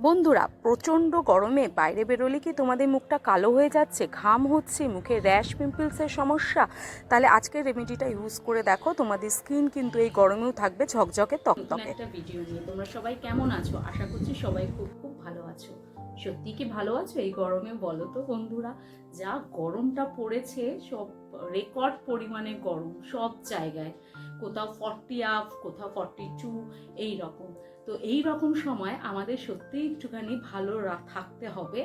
বন্ধুরা প্রচণ্ড গরমে বাইরে বেরোলে কি তোমাদের মুখটা কালো হয়ে যাচ্ছে? ঘাম হচ্ছে মুখে র্যাশ পিম্পলসের সমস্যা? তাহলে আজকের রেমেডিটা ইউজ করে দেখো তোমাদের স্কিন কিন্তু এই গরমেও থাকবে ঝকঝকে তকতকে। একটা ভিডিও নিয়ে তোমরা সবাই কেমন আছো? আশা করছি সবাই খুব খুব ভালো আছো। সত্যি কি ভালো আছো এই গরমে বলো তো বন্ধুরা? যা গরমটা পড়েছে সব রেকর্ড পরিমাণে গরম সব জায়গায়। কোথাও ফর্টি আপ কোথাও ফর্টি টু এই রকম তো এই রকম সময় আমাদের সত্যিই একটুখানি ভালো থাকতে হবে।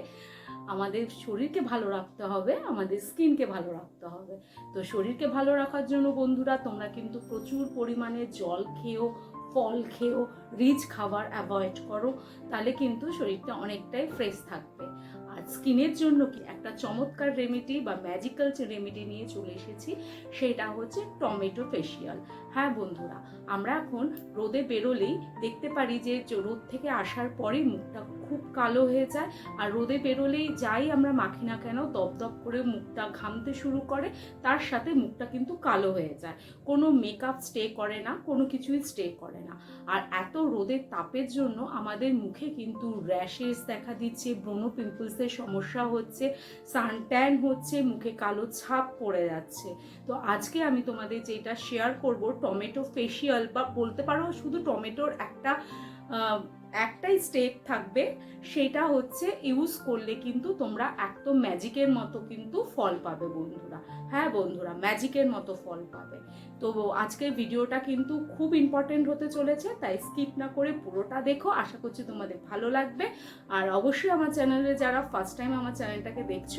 আমাদের শরীরকে ভালো রাখতে হবে, আমাদের স্কিনকে ভালো রাখতে হবে। তো শরীরকে ভালো রাখার জন্য বন্ধুরা, তোমরা কিন্তু প্রচুর পরিমাণে জল খেয়েও ফল খেয়েও রিচ খাবার অ্যাভয়েড করো, তাহলে কিন্তু শরীরটা অনেকটাই ফ্রেশ থাকবে। আর স্কিনের জন্য কি, একটা চমৎকার রেমেডি বা ম্যাজিক্যাল যে রেমেডি নিয়ে চলে এসেছি, সেটা হচ্ছে টমেটো ফেসিয়াল হ্যাঁ বন্ধুরা, আমরা এখন রোদে বেরোলেই দেখতে পারি যে রোদ থেকে আসার পরেই মুখটা খুব কালো হয়ে যায়। আর রোদে বেরোলেই যাই আমরা মাখি না কেন দপদপ করে মুখটা ঘামতে শুরু করে, তার সাথে মুখটা কিন্তু কালো হয়ে যায়। কোনো মেকআপ স্টে করে না, কোনো কিছুই স্টে করে না। আর এত রোদের তাপের জন্য আমাদের মুখে কিন্তু র্যাশেস দেখা দিচ্ছে ব্রণ পিম্পলসের সমস্যা হচ্ছে সানট্যান হচ্ছে, মুখে কালো ছাপ পড়ে যাচ্ছে। তো আজকে আমি তোমাদের যেটা শেয়ার করব টমেটো ফেসিয়াল বা বলতে পারো শুধু টমেটোর একটা একটাই স্টেপ থাকবে, সেটা হচ্ছে ইউজ করলে কিন্তু তোমরা একদম ম্যাজিকের মতো কিন্তু ফল পাবে বন্ধুরা। হ্যাঁ বন্ধুরা ম্যাজিকের মতো ফল পাবে। তো আজকের ভিডিওটা কিন্তু খুব ইম্পর্টেন্ট হতে চলেছে, তাই স্কিপ না করে পুরোটা দেখো। আশা করছি তোমাদের ভালো লাগবে। আর অবশ্যই আমার চ্যানেলে যারা ফার্স্ট টাইম আমার চ্যানেলটাকে দেখছ,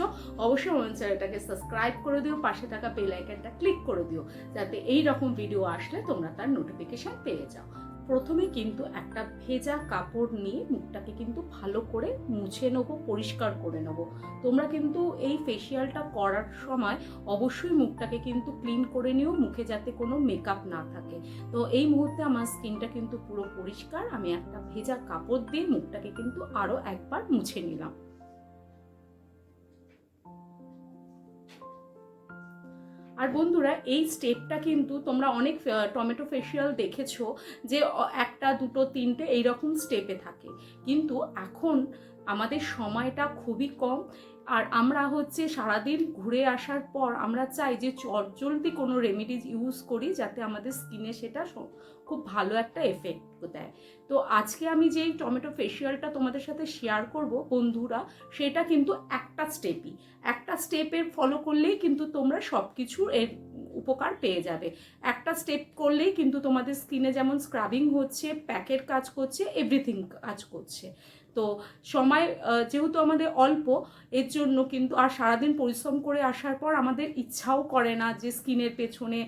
অবশ্যই আমার চ্যানেলটাকে সাবস্ক্রাইব করে দিও, পাশে থাকা বেল ক্লিক করে দিও, যাতে এই রকম ভিডিও আসলে তোমরা তার নোটিফিকেশন পেয়ে যাও। প্রথমে কিন্তু একটা ভেজা কাপড় নিয়ে মুখটাকে কিন্তু ভালো করে মুছে নেব, পরিষ্কার করে নেব। তোমরা কিন্তু এই ফেসিয়ালটা করার সময় অবশ্যই মুখটাকে কিন্তু ক্লিন করে নিও, মুখে যাতে কোনো মেকআপ না থাকে। তো এই মুহূর্তে আমার স্কিনটা কিন্তু পুরো পরিষ্কার, আমি একটা ভেজা কাপড় দিয়ে মুখটাকে কিন্তু আরও একবার মুছে নিলাম। আর বন্ধুরা, এই স্টেপটা কিন্তু তোমরা অনেক টমেটো ফেসিয়াল দেখেছ যে একটা, দুটো, তিনটে, এইরকম স্টেপে থাকে। কিন্তু এখন আমাদের সময়টা খুবই কম আর আমরা হচ্ছে সারাদিন ঘুরে আসার পর আমরা চাই যে চটজলদি কোনো রেমেডিজ ইউজ করি যাতে আমাদের স্কিনে সেটা খুব ভালো একটা এফেক্ট দেয়। তো আজকে আমি যেই টমেটো ফেসিয়ালটা তোমাদের সাথে শেয়ার করব, বন্ধুরা, সেটা কিন্তু একটা স্টেপই একটা স্টেপের ফলো করলেই কিন্তু তোমরা সব কিছু এর উপকার পেয়ে যাবে। একটা স্টেপ করলেই কিন্তু তোমাদের স্কিনে যেমন স্ক্রাবিং হচ্ছে প্যাকের কাজ করছে এভরিথিং কাজ করছে। তো সময় যেহেতু আমাদের অল্প, এর জন্য কিন্তু আর সারাদিন পরিশ্রম করে আসার পর আমাদের ইচ্ছাও করে না যে স্কিনের পেছনে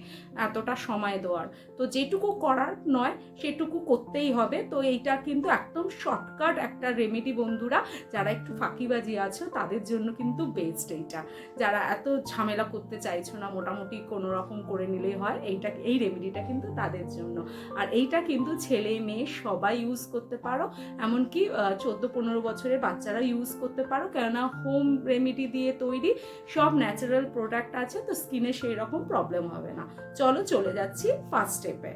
এতটা সময় দেওয়ার। তো যেটুকু করার নয়, সেটুকু করতেই হবে। তো এইটা কিন্তু একদম শর্টকাট একটা রেমেডি বন্ধুরা, যারা একটু ফাঁকিবাজি আছো, তাদের জন্য কিন্তু বেস্ট এইটা। যারা এত ঝামেলা করতে চাইছো না, মোটামুটি কোনো রকম করে নিলেই হয়, এইটা, এই রেমেডিটা কিন্তু তাদের জন্য। আর এইটা কিন্তু ছেলে মেয়ে সবাই ইউজ করতে পারো। এমনকি চোদ্দ পনেরো বছরের বাচ্চারা ইউজ করতে পারো। কেননা হোম রেমেডি দিয়ে তৈরি সব ন্যাচারাল প্রোডাক্ট আছে, তো স্কিনে সেই রকম প্রবলেম হবে না। চলো চলে যাচ্ছি ফার্স্ট স্টেপে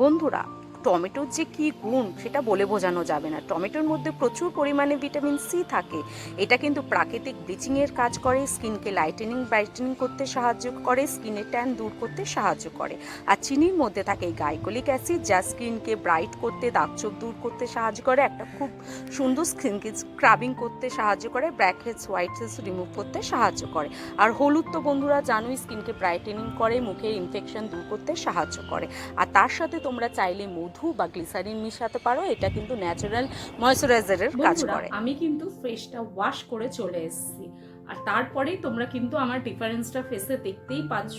বন্ধুরা টমেটোর যে কি গুণ, সেটা বলে বোঝানো যাবে না। টমেটোর মধ্যে প্রচুর পরিমাণে ভিটামিন সি থাকে। এটা কিন্তু প্রাকৃতিক ব্লিচিংয়ের কাজ করে, স্কিনকে লাইটেনিং ব্রাইটেনিং করতে সাহায্য করে, স্কিনের ট্যান দূর করতে সাহায্য করে। আর চিনির মধ্যে থাকে গাইকোলিক অ্যাসিড যা স্কিনকে ব্রাইট করতে দাগচোখ দূর করতে সাহায্য করে, একটা খুব সুন্দর স্কিনকে স্ক্রাবিং করতে সাহায্য করে blackheads whiteheads remove করতে সাহায্য করে। আর হলুদ তো বন্ধুরা জানোই, স্কিনকে ব্রাইটেনিং করে, মুখের ইনফেকশন দূর করতে সাহায্য করে। আর তার সাথে তোমরা চাইলে মধু বা গ্লিসারিন মিশাতে পারো এটা কিন্তু ন্যাচারাল ময়শ্চারাইজারের কাজ করে। আমি কিন্তু ফেসটা ওয়াশ করে চলে এসেছি। আর তারপরেই তোমরা কিন্তু আমার ডিফারেন্সটা ফেসে দেখতেই পাচ্ছ।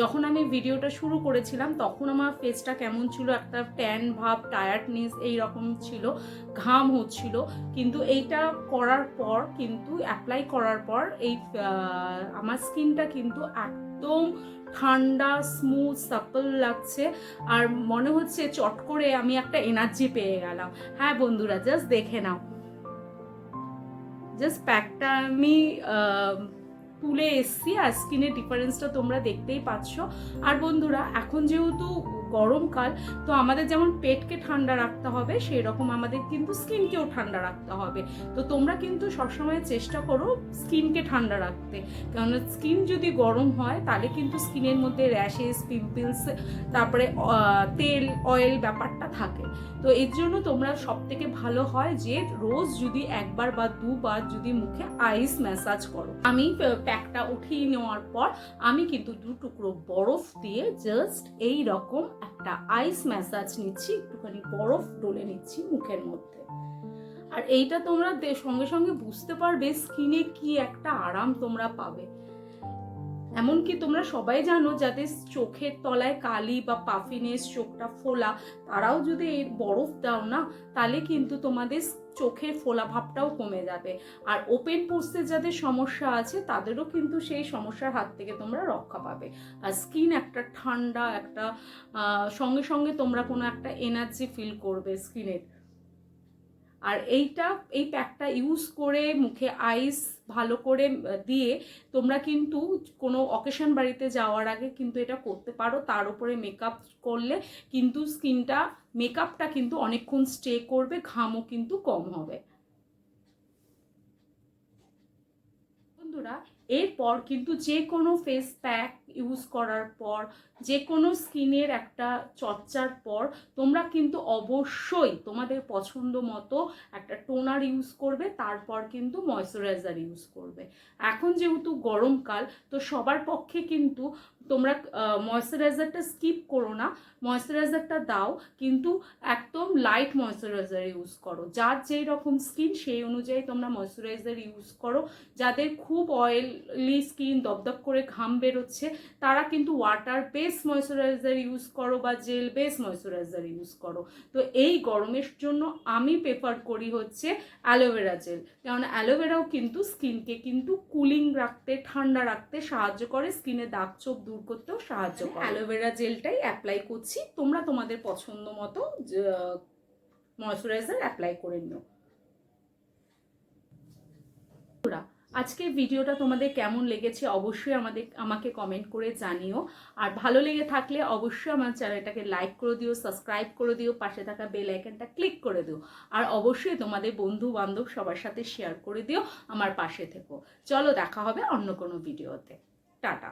যখন আমি ভিডিওটা শুরু করেছিলাম তখন আমার ফেসটা কেমন ছিল একটা ট্যান ভাব টায়ার্ডনেস এই রকম ছিল ঘাম হচ্ছিল। কিন্তু এইটা করার পর কিন্তু অ্যাপ্লাই করার পর এই আমার স্কিনটা কিন্তু একদম ঠান্ডা স্মুথ সাপল লাগছে। আর মনে হচ্ছে চট করে আমি একটা এনার্জি পেয়ে গেলাম। হ্যাঁ বন্ধুরা জাস্ট দেখে নাও। জাস্ট প্যাকটা আমি তুলে এসছি। আর স্কিনের ডিফারেন্সটা তোমরা দেখতেই পাচ্ছ। আর বন্ধুরা, এখন যেহেতু গরমকাল, তো আমাদের যেমন পেটকে ঠান্ডা রাখতে হবে সেই রকম আমাদের কিন্তু স্কিনকেও ঠান্ডা রাখতে হবে। তো তোমরা কিন্তু সবসময় চেষ্টা করো স্কিনকে ঠান্ডা রাখতে। কারণ স্কিন যদি গরম হয়, তাহলে কিন্তু স্কিনের মধ্যে র্যাশেস, পিম্পলস, তারপরে তেল, অয়েল ব্যাপারটা থাকে। তো এর জন্য তোমরা সব থেকে ভালো হয় যে রোজ যদি একবার বা দুবার যদি মুখে আইস ম্যাসাজ করো। আমি প্যাকটা উঠিয়ে নেওয়ার পর আমি কিন্তু দু টুকরো বরফ দিয়ে জাস্ট এই রকম একটা আইস ম্যাসাজ নিচ্ছি, একটুখানি বরফ ডলে নিচ্ছি মুখের মধ্যে। আর এইটা তোমরা সঙ্গে সঙ্গে বুঝতে পারবে স্কিনে কি একটা আরাম তোমরা পাবে। এমনকি তোমরা সবাই জানো, যাদের চোখের তলায় কালি বা পাফিনেস চোখটা ফোলা, তারাও যদি এই বরফ দাও না, তাহলে কিন্তু তোমাদের চোখের ফোলা ভাবটাও কমে যাবে। আর ওপেন পোস্টে যাদের সমস্যা আছে, তাদেরও কিন্তু সেই সমস্যার হাত থেকে তোমরা রক্ষা পাবে। আর স্কিন একটা ঠান্ডা, একটা সঙ্গে সঙ্গে তোমরা কোনো একটা এনার্জি ফিল করবে স্কিনের আর এইটা, এই প্যাকটা ইউজ করে মুখে আইস ভালো করে দিয়ে তোমরা কিন্তু কোনো অকেশন বাড়িতে যাওয়ার আগে কিন্তু এটা করতে পারো। তার উপরে মেকআপ করলে কিন্তু স্কিনটা মেকআপটা কিন্তু অনেকক্ষণ স্টে করবে, ঘামও কিন্তু কম হবে। বন্ধুরা এরপর কিন্তু যে কোনো ফেস প্যাক ইউজ করার পর যে কোনো স্কিনের একটা চর্চার পর, তোমরা কিন্তু অবশ্যই তোমাদের পছন্দ মতো একটা টোনার ইউজ করবে, তারপর কিন্তু ময়শ্চারাইজার ইউজ করবে। এখন যেহেতু গরমকাল, তো সবার পক্ষে কিন্তু তোমরা ময়শ্চারাইজারটা স্কিপ করো না। ময়শ্চারাইজারটা দাও, কিন্তু একদম লাইট ময়শ্চারাইজার ইউজ করো। যার যেই রকম স্কিন সেই অনুযায়ী তোমরা ময়শ্চারাইজার ইউজ করো। যাদের খুব অয়েলি স্কিন দপদপ করে ঘাম বেরোচ্ছে, তারা কিন্তু ওয়াটার বেস ময়শ্চারাইজার ইউজ করো বা জেল বেস ময়শ্চারাইজার ইউজ করো। তো এই গরমের জন্য আমি প্রেফার করি হচ্ছে অ্যালোভেরা জেল কারণ অ্যালোভেরাও কিন্তু স্কিনকে কিন্তু কুলিং রাখতে, ঠান্ডা রাখতে সাহায্য করে। স্কিনে দাগ ছোপ দূর করতেও সাহায্য করে। অ্যালোভেরা জেলটাই অ্যাপ্লাই করছি। তোমরা তোমাদের পছন্দ মতো ময়শ্চারাইজার অ্যাপ্লাই করে নিও। আজকের ভিডিওটা তোমাদের কেমন লেগেছে অবশ্যই আমাদের আমাকে কমেন্ট করে জানিও। আর ভালো লেগে থাকলে অবশ্যই আমার চ্যানেলটাকে লাইক করে দিও সাবস্ক্রাইব করে দিও পাশে থাকা বেল আইকনটা ক্লিক করে দিও। আর অবশ্যই তোমাদের বন্ধু বান্ধব সবার সাথে শেয়ার করে দিও আমার পাশে থেকো। চলো দেখা হবে অন্য কোনো ভিডিওতে টাটা।